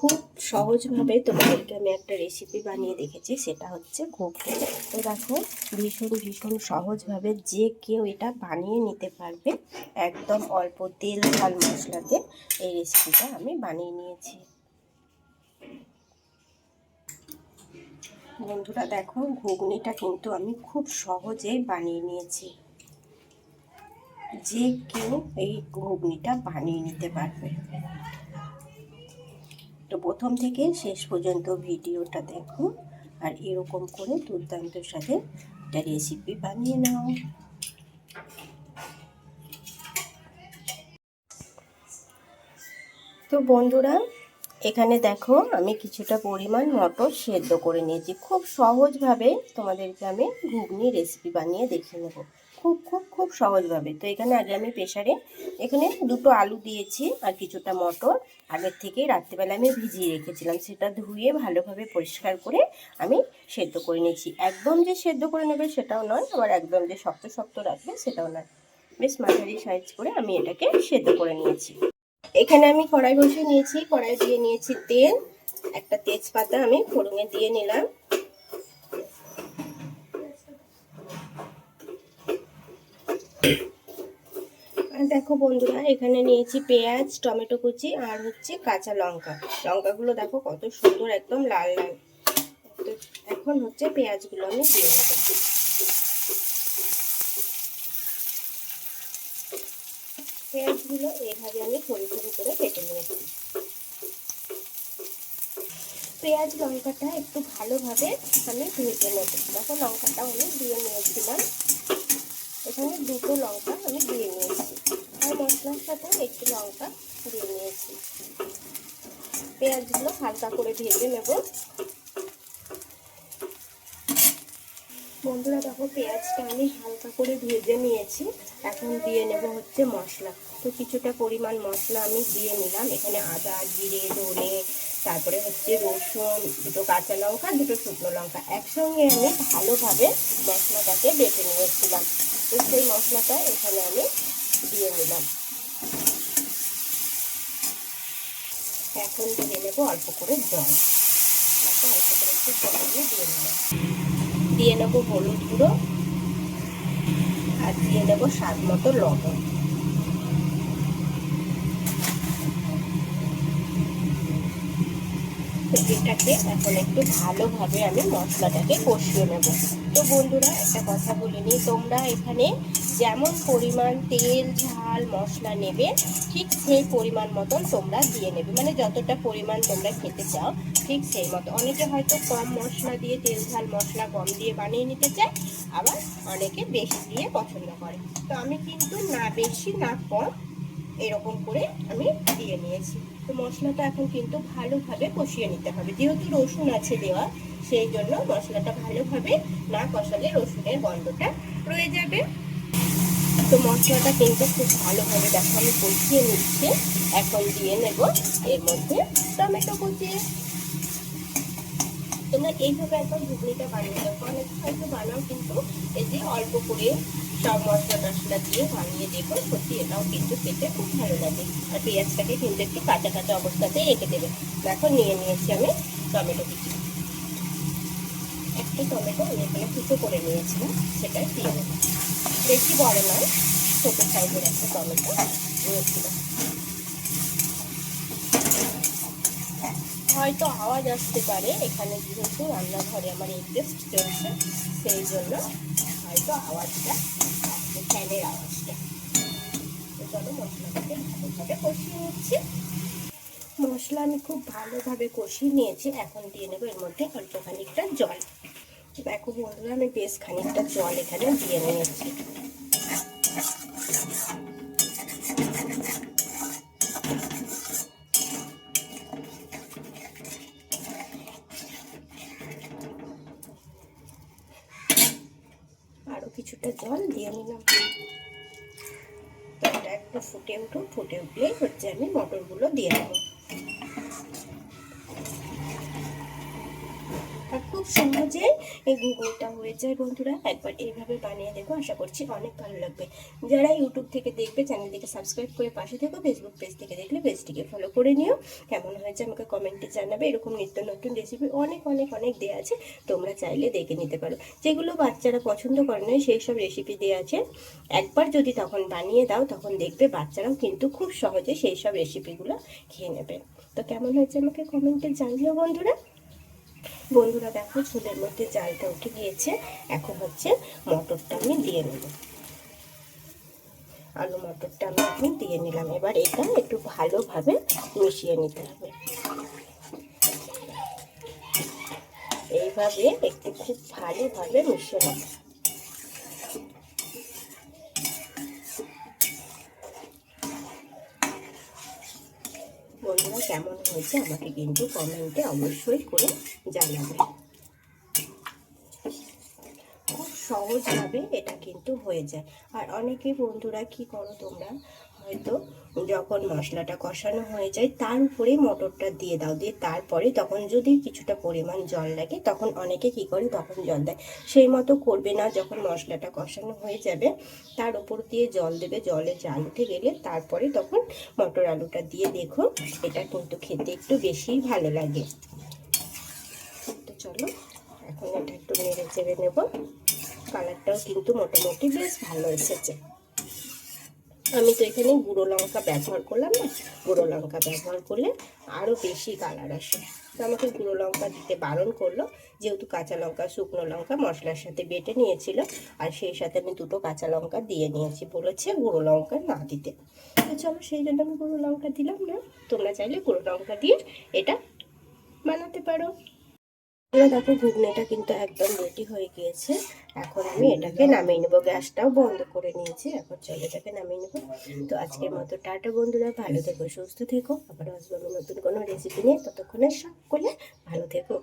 খুব সহজভাবে তোমাদেরকে আমি একটা রেসিপি বানিয়ে দেখেছি, সেটা হচ্ছে ঘুগনি তো দেখো, ভীষণ ভীষণ সহজভাবে যে কেউ এটা বানিয়ে নিতে পারবে, একদম অল্প তেল ঝাল মশলাতে এই রেসিপিটা আমি বানিয়ে নিয়েছি। বন্ধুরা, দেখো, ঘুগনিটা কিন্তু আমি খুব সহজেই বানিয়ে নিয়েছি। যে কেউ এই ঘুগনিটা বানিয়ে নিতে পারবে। তো প্রথম থেকে শেষ পর্যন্ত ভিডিওটা দেখো আর এরকম করে দুর্দান্তর সাথে একটা রেসিপি বানিয়ে নাও। তো বন্ধুরা এখানে দেখো আমি কিছুটা পরিমাণ মটর সেদ্ধ করে নিয়েছি। খুব সহজভাবে তোমাদেরকে আমি ঘুগনি রেসিপি বানিয়ে দেখিয়ে নেব। খুব খুব খুব সহজভাবে। তো এখানে আগে আমি প্রেশারে এখানে দুটো আলু দিয়েছি আর কিছুটা মটর। আগের থেকে রাত্রিবেলা আমি ভিজিয়ে রেখেছিলাম। সেটা ধুয়ে ভালোভাবে পরিষ্কার করে আমি সেদ্ধ করে নিয়েছি। একদম যে সেদ্ধ করে নেবে সেটাও নয়, আবার একদম যে শক্ত শক্ত রাখবে সেটাও নয়। বেশ মাঝারি সাইজ করে আমি এটাকে সেদ্ধ করে নিয়েছি। এখানে আমি কড়াই বসিয়ে নিয়েছি, কড়াই দিয়ে নিয়েছি তেল, একটা তেজপাতা আমি ফোড়নে দিয়ে নিলাম। আর দেখো বন্ধুরা, এখানে নিয়েছি পেঁয়াজ, টমেটো কুচি আর হচ্ছে কাঁচা লঙ্কা। লঙ্কাগুলো দেখো কত সুন্দর, একদম লাল লাল। এখন হচ্ছে পেঁয়াজগুলো আমি দিয়ে দেবো। পেঁয়াজগুলো এইভাবে আমি সরু সরু করে কেটে নিয়েছি। পেঁয়াজ লঙ্কাটা একটু ভালোভাবে আমি ভেজে নেব। দেখো লঙ্কাটা আমি দিয়ে নিয়েছিলাম। এখানে দুটো লঙ্কা আমি দিয়ে নিয়েছি। আর মশলার সাথে একটু লঙ্কা দিয়ে নিয়েছি। পেঁয়াজগুলো হালকা করে ভেজে নেব। বন্ধুরা, দেখো পেঁয়াজটা আমি হালকা করে ভেজে নিয়েছি। এখন দিয়ে নেব হচ্ছে মশলা। তো কিছুটা পরিমাণ মশলা আমি দিয়ে নিলাম। এখানে আদা, জিরে, ধনে, তারপরে হচ্ছে রসুন, দুটো কাঁচা লঙ্কা, দুটো শুকনো লঙ্কা। একসঙ্গে আমি ভালোভাবে মশলাটাকে বেটে নিয়েছিলাম। তো সেই মশলাটা এখানে আমি দিয়ে নিলাম। এখন দিয়ে নেব অল্প করে জল। অল্প করে একটু জল দিয়ে নিলাম। দিয়ে নেব হলুদ গুঁড়ো আর দিয়ে নেব স্বাদ মতো লবণ। এটাকে এখন একটু ভালোভাবে আমি মশলাটাকে কষিয়ে নেব। তো বন্ধুরা, একটা কথা বলে নিই। তোমরা এখানে যেমন পরিমাণ তেল, ঝাল, মশলা নেবে, ঠিক সেই পরিমাণ মতন তোমরা দিয়ে নেবে। মানে যতটা পরিমাণ তোমরা খেতে চাও, ঠিক সেই মতো। অনেকে হয়তো কম মশলা দিয়ে তেল, ঝাল, মশলা কম দিয়ে বানিয়ে নিতে চায়, আবার অনেকে বেশি দিয়ে পছন্দ করে। তো আমি কিন্তু না বেশি, না কম এরকম করে আমি দিয়ে নিয়েছি। তো মশলাটা এখন কিন্তু ভালোভাবে কষিয়ে নিতে হবে। যেহেতু রসুন আছে দেওয়া সেই জন্য মশলাটা ভালোভাবে না কষালে রসুনের গন্ধটা রয়ে যাবে। তো মশলাটা কিন্তু খুব ভালোভাবে দেখো আমি কষিয়ে নিচ্ছি। এখন দিয়ে নেব এর মধ্যে টমেটো কুচি। তোমরা এইভাবে একবার ঘুগনিটা বানিয়ে দেখো। অনেক হয়তো বানাও, কিন্তু এই যে অল্প করে সব মশলা টশলা দিয়ে বানিয়ে দেবো সত্যি এটাও কিন্তু খেতে খুব ভালো লাগে। আর পেঁয়াজটাকে কিন্তু একটু কাঁচা কাঁচা অবস্থাতেই রেখে দেবে। দেখো নিয়ে নিয়েছি আমি টমেটো কুচি। একটা টমেটো এখানে কুচো করে নিয়েছিলাম, সেটাই দিয়ে নেব বেশি বড় নয়, ছোটো সাইজের একটা টমেটো নিয়েছিলাম। হয়তো আওয়াজ আসতে পারে, এখানে যেহেতু রান্নাঘরে আমার ইন্টারেস্ট চলছে, সেই জন্য হয়তো আওয়াজটা আসছে ফ্যানের আওয়াজটা। চলো মশলাটাকে ভালোভাবে কষিয়ে নিচ্ছি। মশলা আমি খুব ভালোভাবে কষিয়ে নিয়েছি, এখন দিয়ে নেব এর মধ্যে অল্প খানিকটা জল। দেখো বন্ধুরা, আমি বেশ খানিকটা জল এখানে দিয়ে নিয়েছি। আরও কিছুটা জল দিয়ে নিলাম। এটা একটু ফুটে উঠুক, ফুটে উঠলেই হচ্ছে আমি মটরগুলো দিয়ে দেবো আর খুব সহজে এই ঘুগনিটা হয়ে যায় বন্ধুরা। একবার এইভাবে বানিয়ে দেখো, আশা করছি অনেক ভালো লাগবে। যারা ইউটিউব থেকে দেখবে, চ্যানেলটিকে সাবস্ক্রাইব করে পাশে থেকো ফেসবুক পেজ থেকে দেখলে পেজটিকে ফলো করে নিও। কেমন হয়েছে আমাকে কমেন্টে জানাবে, এরকম নিত্য নতুন রেসিপি অনেক অনেক অনেক দেওয়া আছে, তোমরা চাইলে দেখে নিতে পারো। যেগুলো বাচ্চারা পছন্দ করে না, সেই সব রেসিপি দেওয়া আছে। একবার যদি তখন বানিয়ে দাও, তখন দেখবে বাচ্চারাও কিন্তু খুব সহজে সেই সব রেসিপিগুলো খেয়ে নেবে। তো কেমন হয়েছে আমাকে কমেন্টে জানিও বন্ধুরা। বন্ধুরা দেখো ঝোলের মধ্যে জালটা উঠে গিয়েছে। এখন হচ্ছে মটরটা আমি দিয়ে নেব। আলু মটরটা আমি এখন দিয়ে নিলাম। এবার এটা একটু ভালোভাবে মিশিয়ে নিতে হবে। এইভাবে একটু খুব ভালোভাবে মিশিয়ে নেব। বন্ধুরা কেমন হয়েছে আমাকে কিন্তু কমেন্টে অবশ্যই করে জানাবে। খুব সহজভাবে এটা কিন্তু হয়ে যায়। আর অনেকে বন্ধুরা, কি করো তোমরা? হয়তো যখন মশলাটা কষানো হয়ে যায়, তার উপরে মটরটা দিয়ে দাও। দিয়ে তারপরে তখন যদি কিছুটা পরিমাণ জল লাগে, তখন অনেকে কি করে, তখন জল দেয়। সেই মতো করবে না যখন মশলাটা কষানো হয়ে যাবে। তার উপর দিয়ে জল দেবে, জলে জাল উঠে গেলে তারপরে তখন মটর আলুটা দিয়ে দেখো, এটা কিন্তু খেতে একটু বেশিই ভালো লাগে। তো চলো, এখন এটা একটু নেড়ে চেড়ে নেব। কালারটাও কিন্তু মোটামুটি বেশ ভালো এসেছে। আমি তো এখানে গুঁড়ো লঙ্কা ব্যবহার করলাম না? গুঁড়ো লঙ্কা ব্যবহার করলে আরও বেশি কালার আসে। তো আমাকে গুঁড়ো লঙ্কা দিতে বারণ করল, যেহেতু কাঁচা লঙ্কা, শুকনো লঙ্কা মশলার সাথে বেটে নিয়েছিল, আর সেই সাথে আমি দুটো কাঁচা লঙ্কা দিয়ে নিয়েছি বলেছে গুঁড়ো লঙ্কা না দিতে। তো চলো, সেই জন্য আমি গুঁড়ো লঙ্কা দিলাম না। তোমরা চাইলে গুঁড়ো লঙ্কা দিয়ে এটা বানাতে পারো। দেখো ঘুগনিটা কিন্তু একদম রেডি হয়ে গিয়েছে। এখন আমি এটাকে নামিয়ে নেব। গ্যাসটাও বন্ধ করে নিয়েছি। এখন চলে এটাকে নামিয়ে নেব। তো আজকের মতো টাটা বন্ধুরা, ভালো থেকো, সুস্থ থেকো। আবার আসব নতুন কোনো রেসিপি নিয়ে। ততক্ষণে সকলে ভালো থেকো।